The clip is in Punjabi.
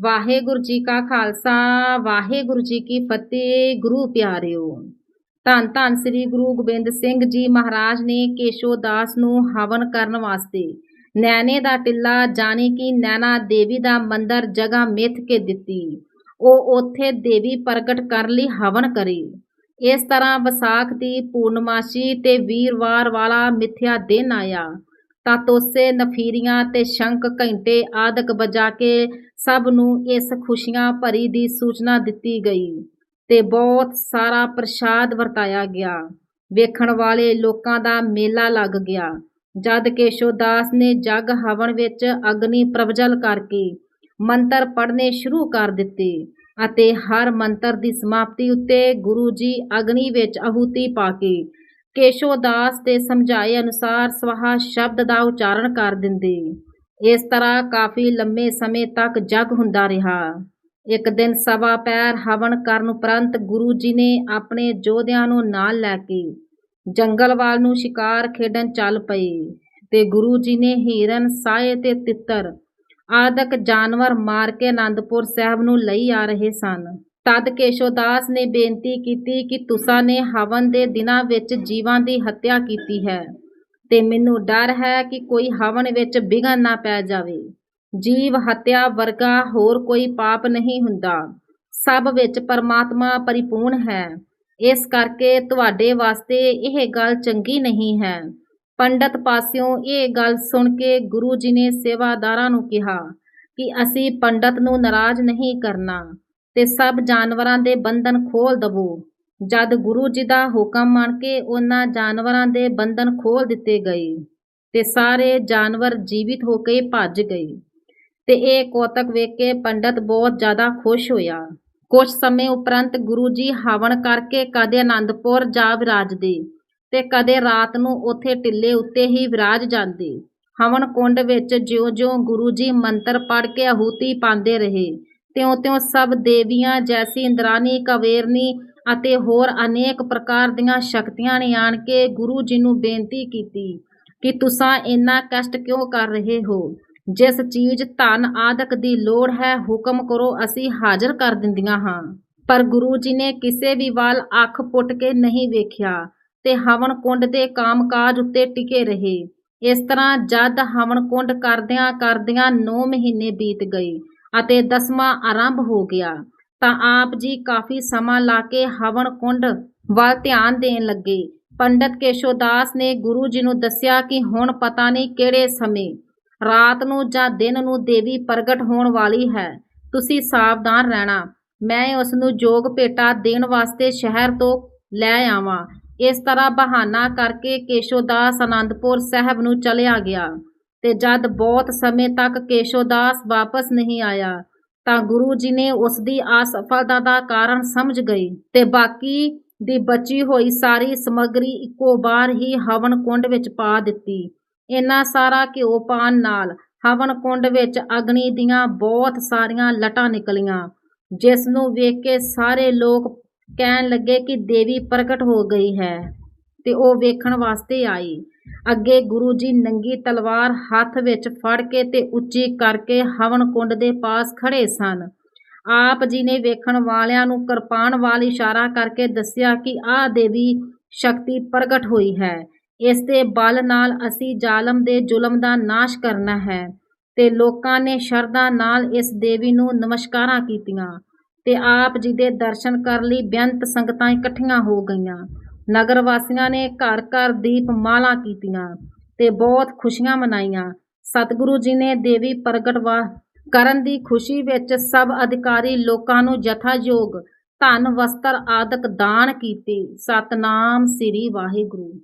ਵਾਹਿਗੁਰੂ ਜੀ ਕਾ ਖਾਲਸਾ, ਵਾਹਿਗੁਰੂ ਜੀ ਕੀ ਫਤਿਹ, ਗੁਰੂ ਪਿਆਰਿਓ। ਧੰਨ ਧੰਨ ਸ੍ਰੀ ਗੁਰੂ ਗੋਬਿੰਦ ਸਿੰਘ ਜੀ ਮਹਾਰਾਜ ਨੇ ਕੇਸ਼ੋ ਦਾਸ ਨੂੰ ਹਵਨ ਕਰਨ ਵਾਸਤੇ ਨੈਣੇ ਦਾ ਟਿੱਲਾ ਜਾਣੀ ਕਿ ਨੈਣਾ ਦੇਵੀ ਦਾ ਮੰਦਰ ਜਗ੍ਹਾ ਮਿੱਥ ਕੇ ਦਿੱਤੀ। ਉਹ ਉੱਥੇ ਦੇਵੀ ਪ੍ਰਗਟ ਕਰਨ ਲਈ ਹਵਨ ਕਰੇ। ਇਸ ਤਰ੍ਹਾਂ ਵਿਸਾਖ ਦੀ ਪੂਰਨਮਾਸ਼ੀ ਤੇ ਵੀਰਵਾਰ ਵਾਲਾ ਮਿੱਥਿਆ ਦਿਨ ਆਇਆ। ਤਾਂ ਤੋਸੇ ਨਫੀਰੀਆਂ ਤੇ ਸ਼ੰਖ ਘੰਟੇ ਆਦਿਕ ਵਜਾ ਕੇ ਸਭ ਨੂੰ ਇਸ ਖੁਸ਼ੀਆਂ ਭਰੀ ਦੀ ਸੂਚਨਾ ਦਿੱਤੀ ਗਈ ਤੇ ਬਹੁਤ ਸਾਰਾ ਪ੍ਰਸ਼ਾਦ ਵਰਤਾਇਆ ਗਿਆ। ਵੇਖਣ ਵਾਲੇ ਲੋਕਾਂ ਦਾ ਮੇਲਾ ਲੱਗ ਗਿਆ। ਜਦ ਕੇਸ਼ੋਦਾਸ ਨੇ ਜਗ ਹਵਨ ਵਿੱਚ ਅਗਨੀ ਪ੍ਰਵਜਲ ਕਰਕੇ ਮੰਤਰ ਪੜ੍ਹਨੇ ਸ਼ੁਰੂ ਕਰ ਦਿੱਤੇ ਅਤੇ ਹਰ ਮੰਤਰ ਦੀ ਸਮਾਪਤੀ ਉੱਤੇ ਗੁਰੂ ਜੀ ਅਗਨੀ ਵਿੱਚ ਆਹੂਤੀ ਪਾ ਕੇ ਕੇਸ਼ੋਦਾਸ ਦੇ ਸਮਝਾਏ ਅਨੁਸਾਰ ਸਵਾਹਾ ਸ਼ਬਦ ਦਾ ਉਚਾਰਨ ਕਰ ਦਿੰਦੇ। ਇਸ ਤਰ੍ਹਾਂ ਕਾਫੀ ਲੰਮੇ ਸਮੇਂ ਤੱਕ ਜਗ ਹੁੰਦਾ ਰਿਹਾ। ਇੱਕ ਦਿਨ ਸਵਾ ਪੈਰ ਹਵਨ ਕਰਨ ਉਪਰੰਤ ਗੁਰੂ ਜੀ ਨੇ ਆਪਣੇ ਯੋਧਿਆਂ ਨੂੰ ਨਾਲ ਲੈ ਕੇ ਜੰਗਲ ਵੱਲ ਨੂੰ ਸ਼ਿਕਾਰ ਖੇਡਣ ਚੱਲ ਪਏ ਤੇ ਗੁਰੂ ਜੀ ਨੇ ਹੀਰਨ, ਸਾਏ ਤੇ ਤਿੱਤਰ ਆਦਿਕ ਜਾਨਵਰ ਮਾਰ ਕੇ ਆਨੰਦਪੁਰ ਸਾਹਿਬ ਨੂੰ ਲਈ ਆ ਰਹੇ ਸਨ। ਤਦ ਕੇਸ਼ੋਦਾਸ ਨੇ ਬੇਨਤੀ ਕੀਤੀ ਕਿ ਤੁਸਾਂ ਨੇ ਹਵਨ ਦੇ ਦਿਨਾਂ ਵਿੱਚ ਜੀਵਾਂ ਦੀ ਹੱਤਿਆ ਕੀਤੀ ਹੈ। ਤੇ ਮੈਨੂੰ ਡਰ ਹੈ ਕਿ ਕੋਈ ਹਵਨ ਵਿੱਚ ਵਿਘਨ ਨਾ ਪੈ ਜਾਵੇ। ਜੀਵ ਹੱਤਿਆ ਵਰਗਾ ਹੋਰ ਕੋਈ ਪਾਪ ਨਹੀਂ ਹੁੰਦਾ। ਸਭ ਵਿੱਚ ਪਰਮਾਤਮਾ ਪਰਿਪੂਰਨ ਹੈ। ਇਸ ਕਰਕੇ ਤੁਹਾਡੇ ਵਾਸਤੇ ਇਹ ਗੱਲ ਚੰਗੀ ਨਹੀਂ ਹੈ। ਪੰਡਤ ਪਾਸਿਓਂ ਇਹ ਗੱਲ ਸੁਣ ਕੇ ਗੁਰੂ ਜੀ ਨੇ ਸੇਵਾਦਾਰਾਂ ਨੂੰ ਕਿਹਾ ਕਿ ਅਸੀਂ ਪੰਡਤ ਨੂੰ ਨਾਰਾਜ਼ ਨਹੀਂ ਕਰਨਾ ਤੇ ਸਭ ਜਾਨਵਰਾਂ ਦੇ ਬੰਧਨ ਖੋਲ ਦਵੋ। ਜਦ ਗੁਰੂ ਜੀ ਦਾ ਹੁਕਮ ਮੰਨ ਕੇ ਉਹਨਾਂ ਜਾਨਵਰਾਂ ਦੇ ਬੰਧਨ ਖੋਲ ਦਿੱਤੇ ਗਏ ਤੇ ਸਾਰੇ ਜਾਨਵਰ ਜੀਵਿਤ ਹੋ ਕੇ ਭੱਜ ਗਏ ਤੇ ਇਹ ਕੋਤਕ ਵੇਖ ਕੇ ਪੰਡਤ ਬਹੁਤ ਜ਼ਿਆਦਾ ਖੁਸ਼ ਹੋਇਆ। ਕੁਝ ਸਮੇਂ ਉਪਰੰਤ ਗੁਰੂ ਜੀ ਹਵਨ ਕਰਕੇ ਕਦੇ ਆਨੰਦਪੁਰ ਜਾ ਵਿਰਾਜਦੇ ਤੇ ਕਦੇ ਰਾਤ ਨੂੰ ਉੱਥੇ ਟਿੱਲੇ ਉੱਤੇ ਹੀ ਵਿਰਾਜ ਜਾਂਦੇ। ਹਵਨ ਕੁੰਡ ਵਿੱਚ ਜਿਉਂ-ਜਿਉਂ ਗੁਰੂ ਜੀ ਮੰਤਰ ਪੜ੍ਹ ਕੇ ਆਹੂਤੀ ਪਾਉਂਦੇ ਰਹੇ। ਤਿਉਂ-ਤਿਉਂ ਸਭ ਦੇਵੀਆਂ ਜੈਸੀ ਇੰਦਰਾਨੀ, ਕਵੇਰਨੀ ਅਤੇ ਹੋਰ ਅਨੇਕ ਪ੍ਰਕਾਰ ਦੀਆਂ ਸ਼ਕਤੀਆਂ ਨੇ ਆਣ ਕੇ ਗੁਰੂ ਜੀ ਨੂੰ ਬੇਨਤੀ ਕੀਤੀ ਕਿ ਤੁਸੀਂ ਇੰਨਾ ਕਸ਼ਟ ਕਿਉਂ ਕਰ ਰਹੇ ਹੋ? ਜਿਸ ਚੀਜ਼ ਧਨ ਆਦਿਕ ਦੀ ਲੋੜ ਹੈ, ਹੁਕਮ ਕਰੋ, ਅਸੀਂ ਹਾਜ਼ਰ ਕਰ ਦਿੰਦੀਆਂ ਹਾਂ। ਪਰ ਗੁਰੂ ਜੀ ਨੇ ਕਿਸੇ ਵੀ ਵੱਲ ਅੱਖ ਪੁੱਟ ਕੇ ਨਹੀਂ ਵੇਖਿਆ ਤੇ ਹਵਨ ਕੁੰਡ ਦੇ ਕਾਮਕਾਜ ਉੱਤੇ ਟਿਕੇ ਰਹੇ। ਇਸ ਤਰ੍ਹਾਂ ਜਦ ਹਵਨ ਕੁੰਡ ਕਰਦਿਆਂ ਕਰਦਿਆਂ 9 ਮਹੀਨੇ ਬੀਤ ਗਏ ਅਤੇ ਦਸਵਾਂ ਆਰੰਭ ਹੋ ਗਿਆ ਤਾਂ ਆਪ ਜੀ ਕਾਫੀ ਸਮਾਂ ਲਾ ਕੇ ਹਵਨ ਕੁੰਡ ਵੱਲ ਧਿਆਨ ਦੇਣ ਲੱਗੇ। ਪੰਡਤ ਕੇਸ਼ੋਦਾਸ ਨੇ ਗੁਰੂ ਜੀ ਨੂੰ ਦੱਸਿਆ ਕਿ ਹੁਣ ਪਤਾ ਨਹੀਂ ਕਿਹੜੇ ਸਮੇਂ, ਰਾਤ ਨੂੰ ਜਾਂ ਦਿਨ ਨੂੰ ਦੇਵੀ ਪ੍ਰਗਟ ਹੋਣ ਵਾਲੀ ਹੈ। ਤੁਸੀਂ ਸਾਵਧਾਨ ਰਹਿਣਾ। ਮੈਂ ਉਸ ਨੂੰ ਜੋਗ ਭੇਟਾ ਦੇਣ ਵਾਸਤੇ ਸ਼ਹਿਰ ਤੋਂ ਲੈ ਆਵਾਂ। ਇਸ ਤਰ੍ਹਾਂ ਬਹਾਨਾ ਕਰਕੇ ਕੇਸ਼ੋਦਾਸ ਆਨੰਦਪੁਰ ਸਾਹਿਬ ਨੂੰ ਚਲਿਆ ਗਿਆ ਤੇ ਜਦ ਬਹੁਤ ਸਮੇਂ ਤੱਕ ਕੇਸ਼ੋਦਾਸ ਵਾਪਸ ਨਹੀਂ ਆਇਆ ਤਾਂ ਗੁਰੂ ਜੀ ਨੇ ਉਸ ਦੀ ਅਸਫਲਤਾ ਦਾ ਕਾਰਨ ਸਮਝ ਗਏ ਤੇ ਬਾਕੀ ਦੀ ਬਚੀ ਹੋਈ ਸਾਰੀ ਸਮੱਗਰੀ ਇੱਕੋ ਵਾਰ ਹੀ ਹਵਨ ਕੁੰਡ ਵਿੱਚ ਪਾ ਦਿੱਤੀ। ਇੰਨਾ ਸਾਰਾ ਘਿਓ ਪਾਣ ਨਾਲ ਹਵਨ ਕੁੰਡ ਵਿੱਚ ਅਗਨੀ ਦੀਆਂ ਬਹੁਤ ਸਾਰੀਆਂ ਲਟਾਂ ਨਿਕਲੀਆਂ, ਜਿਸ ਨੂੰ ਵੇਖ ਕੇ ਸਾਰੇ ਲੋਕ ਕਹਿਣ ਲੱਗੇ ਕਿ ਦੇਵੀ ਪ੍ਰਗਟ ਹੋ ਗਈ ਹੈ। ਤੇ ਉਹ ਵੇਖਣ ਵਾਸਤੇ ਆਈ। ਅੱਗੇ ਗੁਰੂ ਜੀ ਨੰਗੀ ਤਲਵਾਰ ਹੱਥ ਵਿੱਚ ਫੜ ਕੇ ਤੇ ਉੱਚੀ ਕਰਕੇ ਹਵਨ ਕੁੰਡ ਦੇ ਪਾਸ ਖੜੇ ਸਨ। ਆਪ ਜੀ ਨੇ ਵੇਖਣ ਵਾਲਿਆਂ ਨੂੰ ਕਿਰਪਾਨ ਵਾਲ ਇਸ਼ਾਰਾ ਕਰਕੇ ਦੱਸਿਆ ਕਿ ਆਹ ਦੇਵੀ ਸ਼ਕਤੀ ਪ੍ਰਗਟ ਹੋਈ ਹੈ। ਇਸ ਦੇ ਬਲ ਨਾਲ ਅਸੀਂ ਜ਼ਾਲਮ ਦੇ ਜ਼ੁਲਮ ਦਾ ਨਾਸ਼ ਕਰਨਾ ਹੈ ਤੇ ਲੋਕਾਂ ਨੇ ਸ਼ਰਧਾ ਨਾਲ ਇਸ ਦੇਵੀ ਨੂੰ ਨਮਸਕਾਰਾਂ ਕੀਤੀਆਂ ਤੇ ਆਪ ਜੀ ਦੇ ਦਰਸ਼ਨ ਕਰਨ ਲਈ ਬੇਅੰਤ ਸੰਗਤਾਂ ਇਕੱਠੀਆਂ ਹੋ ਗਈਆਂ। ਨਗਰ ਵਾਸੀਆਂ ਨੇ ਘਰ ਘਰ ਦੀਪ ਮਾਲਾ ਕੀਤੀਆਂ ਤੇ ਬਹੁਤ ਖੁਸ਼ੀਆਂ ਮਨਾਈਆਂ। ਸਤਿਗੁਰੂ ਜੀ ਨੇ ਦੇਵੀ ਪ੍ਰਗਟ ਵਾ ਕਰਨ ਦੀ ਖੁਸ਼ੀ ਵਿੱਚ ਸਭ ਅਧਿਕਾਰੀ ਲੋਕਾਂ ਨੂੰ ਯਥਾਯੋਗ ਧਨ, ਵਸਤਰ ਆਦਿਕ ਦਾਨ ਕੀਤੇ। ਸਤਨਾਮ ਸ੍ਰੀ ਵਾਹਿਗੁਰੂ।